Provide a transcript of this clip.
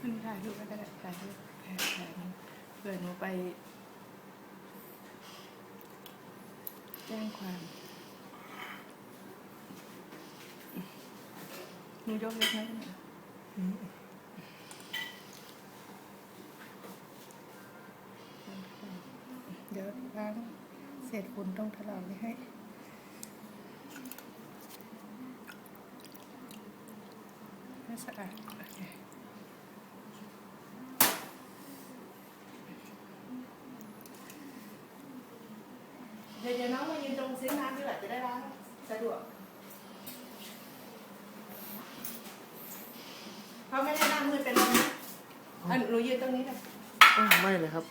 ขึ้นถ่ายรูปก็ได้ถ่ายรูปถ่ายรูปเผื่อหนูไป แจ้งความหนูยกเล็กน้อยหน่อยเดี๋ยวล้างเศษฝุ่นต้องถลอกไว้ให้ให้สะอาดโอเค ดี๋ยวเดี๋ยวน้องมายืนตรงซิงค์น้ำดีกว่าจะได้ล้างสะดวกเขาไม่ได้หน้ามืดเป็นไรนะอะหนูยืนตรงนี้เลย อ้าวไม่เลยครับ